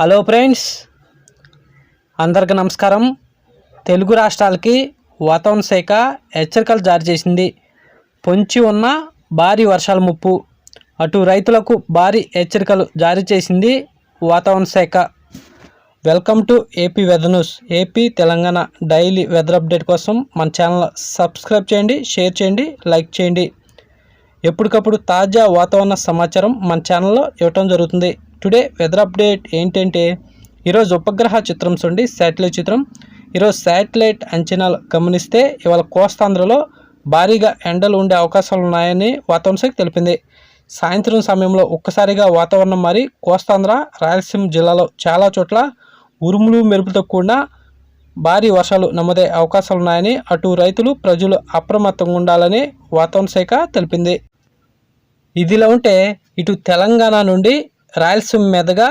Hello friends అందరికి నమస్కారం. తెలుగు రాష్ట్రాలకి వాతావరణ శాఖ హెచ్చరికలు జారీ చేసింది. పొంచి ఉన్న భారీ వర్షాల ముప్పు. అటు రైతులకు భారీ హెచ్చరికలు జారీ చేసింది వాతావరణ శాఖ. Welcome to AP weather news. AP Telangana daily weather update కోసం మన ఛానల్ సబ్స్క్రైబ్ చేయండి షేర్ చేయండి లైక్ చేయండి. ఎప్పటికప్పుడు తాజా వాతావరణ సమాచారం మన ఛానల్లో ఇవ్వటం జరుగుతుంది. టుడే వెదర్ అప్డేట్ ఏంటంటే ఈరోజు ఉపగ్రహ చిత్రం చూడండి శాటిలైట్ చిత్రం. ఈరోజు శాటిలైట్ అంచనాలు గమనిస్తే ఇవాళ కోస్తాంధ్రలో భారీగా ఎండలు ఉండే అవకాశాలు ఉన్నాయని వాతావరణ శాఖ తెలిపింది. సాయంత్రం సమయంలో ఒక్కసారిగా వాతావరణం మారి కోస్తాంధ్ర రాయలసీమ జిల్లాలో చాలా చోట్ల ఉరుములు మెరుపుతో కూడిన భారీ వర్షాలు నమోదే అవకాశాలు ఉన్నాయని అటు రైతులు ప్రజలు అప్రమత్తంగా ఉండాలని వాతావరణ శాఖ తెలిపింది. ఇదిలా ఉంటే ఇటు తెలంగాణ నుండి రాయలసీమ మీదుగా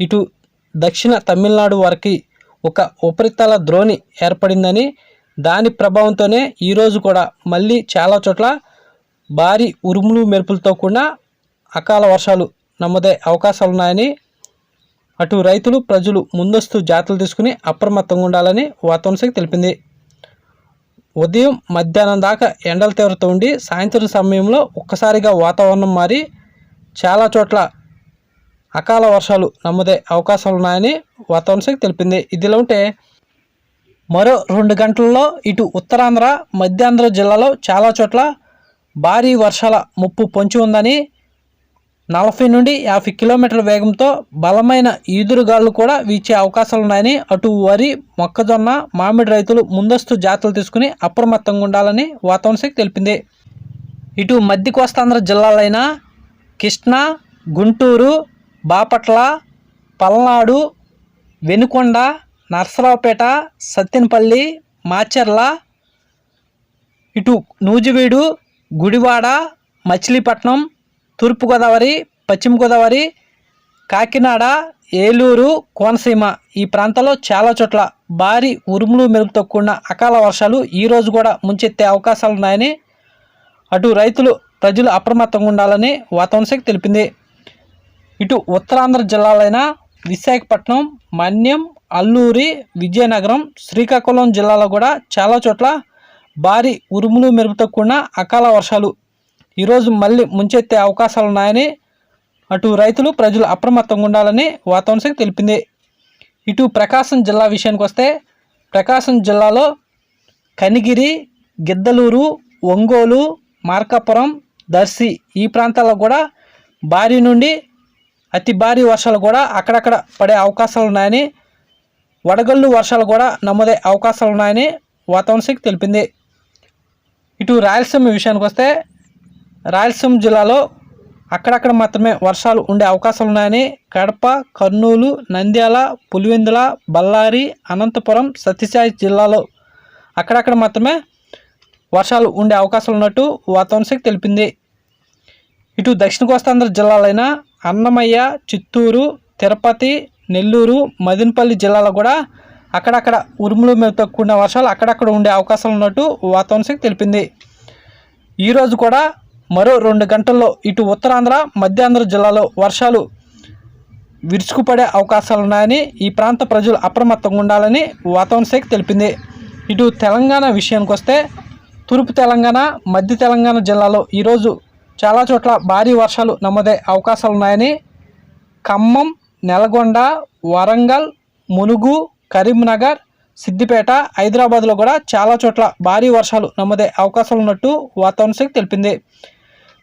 ఇటు దక్షిణ తమిళనాడు వరకు ఒక ఉపరితల ద్రోణి ఏర్పడిందని దాని ప్రభావంతోనే ఈరోజు కూడా మళ్ళీ చాలా చోట్ల భారీ ఉరుములు మెరుపులతో కూడిన అకాల వర్షాలు నమ్మదే అవకాశాలు ఉన్నాయని అటు రైతులు ప్రజలు ముందస్తు జాగ్రత్తలు తీసుకుని అప్రమత్తంగా ఉండాలని వాతావరణ శాఖ తెలిపింది. ఉదయం మధ్యాహ్నం దాకా ఎండల తీవ్రత ఉండి సాయంత్రం సమయంలో ఒక్కసారిగా వాతావరణం మారి చాలా చోట్ల అకాల వర్షాలు నమ్మదే అవకాశాలు ఉన్నాయని వాతావరణ శాఖ తెలిపింది. ఇదిలా ఉంటే మరో రెండు గంటల్లో ఇటు ఉత్తరాంధ్ర మధ్యాంధ్ర జిల్లాలో చాలా చోట్ల భారీ వర్షాల ముప్పు పొంచి ఉందని నలభై నుండి యాభై కిలోమీటర్ల వేగంతో బలమైన ఈదురుగాలు కూడా వీచే అవకాశాలు ఉన్నాయని అటు వరి మొక్కజొన్న మామిడి రైతులు ముందస్తు జాగ్రత్తలు తీసుకుని అప్రమత్తంగా ఉండాలని వాతావరణ శాఖ తెలిపింది. ఇటు మధ్య కోస్తాంధ్ర జిల్లాలైన కృష్ణా గుంటూరు బాపట్ల పల్నాడు వెనుకొండ నర్సరావుపేట సత్తెనపల్లి మాచర్ల ఇటు నూజివీడు గుడివాడ మచిలీపట్నం తూర్పుగోదావరి పశ్చిమ గోదావరి కాకినాడ ఏలూరు కోనసీమ ఈ ప్రాంతాల్లో చాలా చోట్ల భారీ ఉరుములు మెరుపుతో కూడిన అకాల వర్షాలు ఈరోజు కూడా ముంచెత్తే అవకాశాలు ఉన్నాయని అటు రైతులు ప్రజలు అప్రమత్తంగా ఉండాలని వాతావరణ శాఖ తెలిపింది. ఇటు ఉత్తరాంధ్ర జిల్లాలైన విశాఖపట్నం మన్యం అల్లూరి విజయనగరం శ్రీకాకుళం జిల్లాలో కూడా చాలా చోట్ల భారీ ఉరుములు మెరుపుతో కూడిన అకాల వర్షాలు ఈరోజు మళ్ళీ ముంచెత్తే అవకాశాలు ఉన్నాయని అటు రైతులు ప్రజలు అప్రమత్తంగా ఉండాలని వాతావరణ శాఖ తెలిపింది. ఇటు ప్రకాశం జిల్లా విషయానికి వస్తే ప్రకాశం జిల్లాలో కనిగిరి గిద్దలూరు ఒంగోలు మార్కాపురం దర్శి ఈ ప్రాంతాల్లో కూడా భారీ నుండి అతి భారీ వర్షాలు కూడా అక్కడక్కడ పడే అవకాశాలు ఉన్నాయని వడగళ్ళు వర్షాలు కూడా నమోదే అవకాశాలు ఉన్నాయని వాతావరణ శాఖ తెలిపింది. ఇటు రాయలసీమ విషయానికి వస్తే రాయలసీమ జిల్లాలో అక్కడక్కడ మాత్రమే వర్షాలు ఉండే అవకాశాలు ఉన్నాయని కడప కర్నూలు నంద్యాల పులివెందుల బళ్ళారి అనంతపురం సత్యసాయి జిల్లాలో అక్కడక్కడ మాత్రమే వర్షాలు ఉండే అవకాశాలు ఉన్నట్టు వాతావరణ శాఖ తెలిపింది. ఇటు దక్షిణ కోస్తాంధ్ర జిల్లాలైన అన్నమయ్య చిత్తూరు తిరుపతి నెల్లూరు మదినపల్లి జిల్లాలో కూడా అక్కడక్కడ ఉరుములు మెరుపుతో కూడిన వర్షాలు అక్కడక్కడ ఉండే అవకాశాలు ఉన్నట్టు వాతావరణ శాఖ తెలిపింది. ఈరోజు కూడా మరో రెండు గంటల్లో ఇటు ఉత్తరాంధ్ర మధ్యాంధ్ర జిల్లాలో వర్షాలు విరుచుకుపడే అవకాశాలు ఉన్నాయని ఈ ప్రాంత ప్రజలు అప్రమత్తంగా ఉండాలని వాతావరణ శాఖ తెలిపింది. ఇటు తెలంగాణ విషయానికి వస్తే తూర్పు తెలంగాణ మధ్య తెలంగాణ జిల్లాలో ఈరోజు చాలా చోట్ల భారీ వర్షాలు నమోదే అవకాశాలు ఉన్నాయని ఖమ్మం నల్గొండ వరంగల్ మునుగు కరీంనగర్ సిద్దిపేట హైదరాబాద్లో కూడా చాలా చోట్ల భారీ వర్షాలు నమోదే అవకాశాలు ఉన్నట్టు వాతావరణ శాఖ తెలిపింది.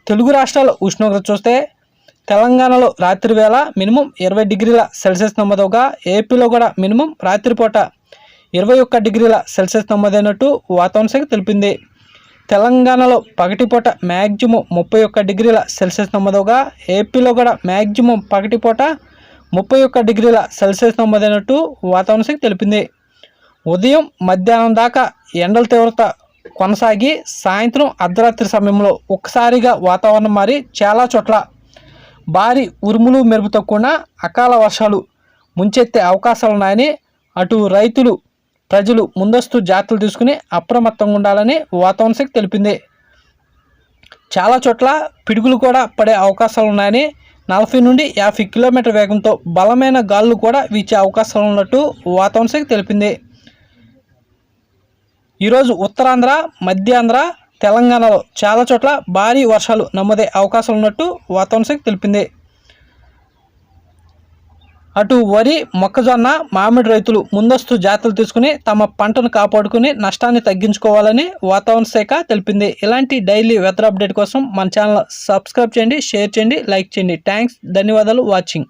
తెలుగు రాష్ట్రాల ఉష్ణోగ్రత చూస్తే తెలంగాణలో రాత్రి వేళ మినిమం ఇరవై డిగ్రీల సెల్సియస్ నమోదవగా ఏపీలో కూడా మినిమం రాత్రిపూట ఇరవై ఒక్క డిగ్రీల సెల్సియస్ నమోదైనట్టు వాతావరణ శాఖ తెలిపింది. తెలంగాణలో పగటిపూట మ్యాక్సిమం ముప్పై ఒక్క డిగ్రీల సెల్సియస్ నమోదవగా ఏపీలో కూడా మ్యాక్సిమం పగటిపూట ముప్పై ఒక్క డిగ్రీల సెల్సియస్ నమోదైనట్టు వాతావరణ శాఖ తెలిపింది. ఉదయం మధ్యాహ్నం దాకా ఎండల తీవ్రత కొనసాగి సాయంత్రం అర్ధరాత్రి సమయంలో ఒక్కసారిగా వాతావరణం మారి చాలా చోట్ల భారీ ఉరుములు మెరుపుతో కూడిన అకాల వర్షాలు ముంచెత్తే అవకాశాలు ఉన్నాయని అటు రైతులు ప్రజలు ముందస్తు జాగ్రత్తలు తీసుకుని అప్రమత్తంగా ఉండాలని వాతావరణ శాఖ తెలిపింది. చాలా చోట్ల పిడుగులు కూడా పడే అవకాశాలు ఉన్నాయని నలభై నుండి యాభై కిలోమీటర్ వేగంతో బలమైన గాలులు కూడా వీచే అవకాశాలు ఉన్నట్టు వాతావరణ శాఖ తెలిపింది. ఈరోజు ఉత్తరాంధ్ర మధ్యాంధ్ర తెలంగాణలో చాలా చోట్ల భారీ వర్షాలు నమోదే అవకాశాలు ఉన్నట్టు వాతావరణ శాఖ తెలిపింది. అటు వరి మొక్కజొన్న మామిడి రైతులు ముందస్తు జాగ్రత్తలు తీసుకుని తమ పంటను కాపాడుకుని నష్టాన్ని తగ్గించుకోవాలని వాతావరణ శాఖ తెలిపింది. ఇలాంటి డైలీ వెదర్ అప్డేట్ కోసం మన ఛానల్ సబ్స్క్రైబ్ చేయండి షేర్ చేయండి లైక్ చేయండి. థ్యాంక్స్ ధన్యవాదాలు వాచింగ్.